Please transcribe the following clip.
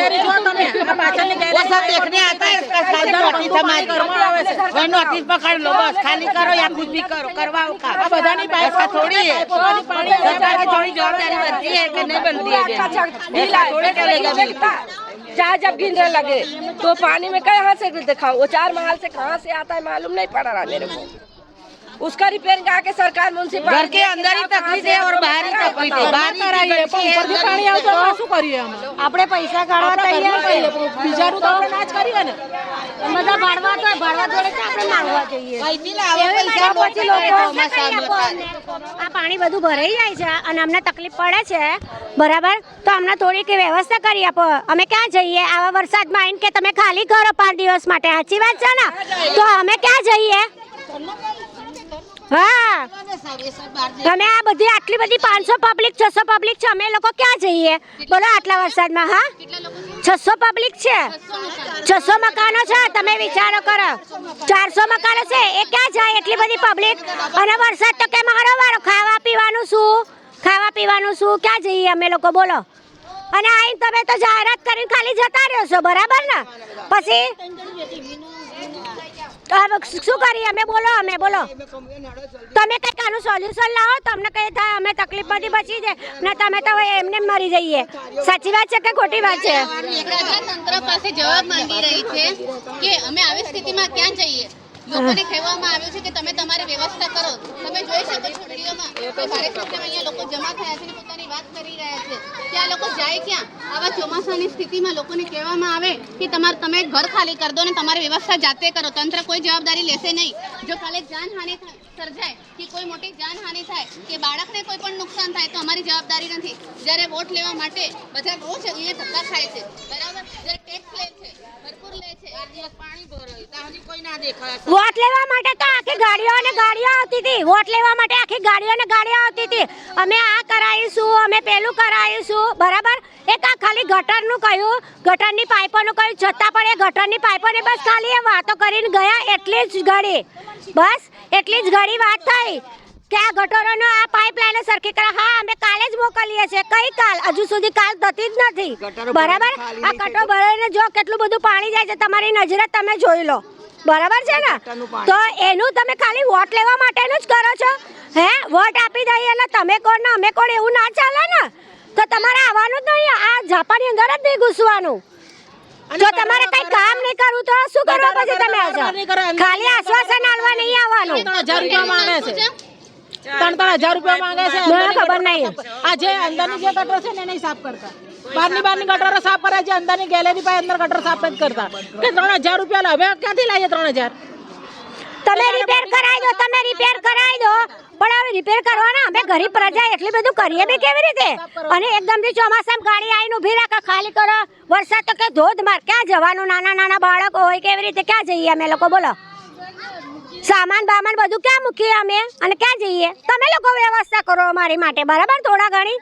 Gallery જો તમે આ પાછળની वो ગેલેરી सब देखने आता है इसका साइड नोटिस हमारी वह नोटिस पकड़ लो बस खाली करो या कुछ भी करो करवाओ का આ બધાની પાઇપ ऐसा थोड़ी है પાઇપોની પાણી सरकार की थोड़ी जवाबदारी बनती है कि नहीं बनती है ऐसा थोड़ी चलेगा बिल चाहे जब गिरने लगे तो पानी में कहाँ से दिखाओ वो चार महल से कहाँ से आता है मालूम नहीं पड़ रहा मेरे को उसका रिपेयरिंग आके सरकार म्यूनसिपल घर के अंदर ही तकलीफ है और बाहर ही तकलीफ है बाहर ही કરાવીએ પણ ઉપરથી પાણી આવતું હોય તો શું કરીએ અમે આપણે પૈસા કાઢવા તૈયાર કહીએ પણ બીજાનું તો આપણે ના જ કરીએ ને બધા ભાડવા તો ભાડવા જોડે તો આપણે માંગવા જઈએ અહીંથી લાવો એવી પૈસા માટે પછી લોકો ચોમાસામાં કરી આપો અમને. આ પાણી બધું ભરાઈ જાય છે અને અમને તકલીફ પડે છે બરાબર તો અમને થોડીક વ્યવસ્થા કરી આપો અમે ક્યાં જઈએ આવા વરસાદમાં આવીને કે તમે ખાલી કરો પાંચ દિવસ માટે સાચી વાત છે ને તો અમે ક્યાં જઈએ હા. તમે આ બધી, આટલી બધી પાંચસો પબ્લિક છસો પબ્લિક છે, અમે લોકો ક્યાં જઈએ? બોલો આટલા વરસાદમાં, હા? છસો પબ્લિક છે? છસો મકાનો છે, તમે વિચારો કરો. ચારસો મકાનો છે, એ ક્યાં જાય એટલી બધી પબ્લિક અને વરસાદ તો કે મારો વારો? ખાવા પીવાનું શું? ખાવા પીવાનું શું? ક્યાં જઈએ અમે લોકો, બોલો. અને આઈને તમે તો જાહેરાત કરીને ખાલી જતા રહ્યો છો, બરાબર ને? પછી હવે શું કરીએ? અમે બોલો અમે બોલો. તમે કંઈક આનું સોલ્યુશન લાવો, તમને કઈ થાય, અમે તકલીફમાંથી બચી જાય ને, તમે તો એમને મરી જઈએ. સાચી વાત છે કે ખોટી વાત છે? તંત્ર પાસે જવાબ માંગી રહી છે કે અમે આવી સ્થિતિમાં ક્યાં જઈએ? લોકોને કહેવામાં આવ્યું છે કે તમે તમારી વ્યવસ્થા કરો. તમે જોઈ અહીંયા વાત કરી રહ્યા છે. કે લોકો જાય ક્યાં? આવા ચોમાસાની સ્થિતિમાં લોકોને કહેવામાં આવે કે તમારે, તમે ઘર ખાલી કરી દો તમારી વ્યવસ્થા જાતે કરો. તંત્ર કોઈ જવાબદારી લેશે નહીં. જો કાલે જાનહાનિ સર્જાય, કે કોઈ મોટી જાનહાનિ થાય, કે બાળકને કોઈ પણ નુકસાન થાય, તો જવાબદારી નથી. જ્યારે વોટ લેવા માટે બધા રોજ અહીંયા ધક્કા ખાય છે. બરાબર? છે વોટ લેવા માટે તો આખી ગાડીઓ અને ગાડીઓ આવતી હતી. વોટ લેવા માટે આખી ગાડીઓ અને ગાડીઓ આવતી હતી. અમે આ કરાવીશું, અમે પેલું કરાવીશું. બરાબર? એક આ ખાલી ગટરનું કહ્યું. ગટરની પાઇપોનું કહ્યું. છતાં પણ એ ગટરની પાઇપોને બસ ખાલી એ વાતો કરીને ગયા. એટલી જ ઘડી. બસ? એટલી જ ઘડી વાત થઈ. કે આ ગટરોનો આ પાઇપલાઇન સરખી કરે. હા અમે કાલે જ મોકલીએ છીએ. કઈ કાલ? હજુ સુધી કાલ થતી જ નથી. બરાબર? આ કટો ભરાઈને જો કેટલું બધું પાણી જાય છે તમારી નજરે તમે જોઈ લો. બરાબર છે ને? તો એનું તમે ખાલી વોટ લેવા માટેનું જ કરો છો. હે? વોટ આપી દઈએ એટલે તમે કોણ ને? અમે કોણ? એવું ના ચાલે ને? તો તમારે આવવાનું જ નહીં. આ ઝાપાની અંદર જ નહીં ઘૂસવાનું. જો તમારે કઈ કામ નહીં કરવું તો શું કરવા પછી તમે આવજો. ખાલી આશ્વાસન આલવા નહીં આવવાનું. ત્રણ હજાર રૂપિયા માંગે છે ત્રણ ત્રણ હજાર રૂપિયા માંગે છે. મને ખબર નહીં. આ જે અંદરની જે ગટર છે ને એને સાફ કરતા. બહારની બહારની ગટરો સાફ કરે છે અંદરની ગેલેરી પાસે અંદર ગટર સાફ જ કરતા. કે ત્રણ હજાર રૂપિયા હવે ક્યાંથી લાવીએ ત્રણ હજાર? તમે રિપેર કરાવી દો તમે રિપેર કરાવી દો. પણ હવે રિપેર કરવાના. અમે ગરીબ પ્રજા એટલી બધું કરીએ બી કેવી રીતે? અને એકદમથી ચોમાસામાં ગાડી આવીને ઊભી રાખે. ખાલી કરો. વરસાદ તો કે ધોધમાર. ક્યાં જવાનું? નાના નાના બાળકો હોય કેવી રીતે? ક્યાં જઈએ અમે લોકો? બોલો. સામાન બામાન બધું ક્યાં મૂકીએ અમે? અને ક્યાં જઈએ? તમે લોકો વ્યવસ્થા કરો અમારી માટે, બરાબર? થોડા ઘણી?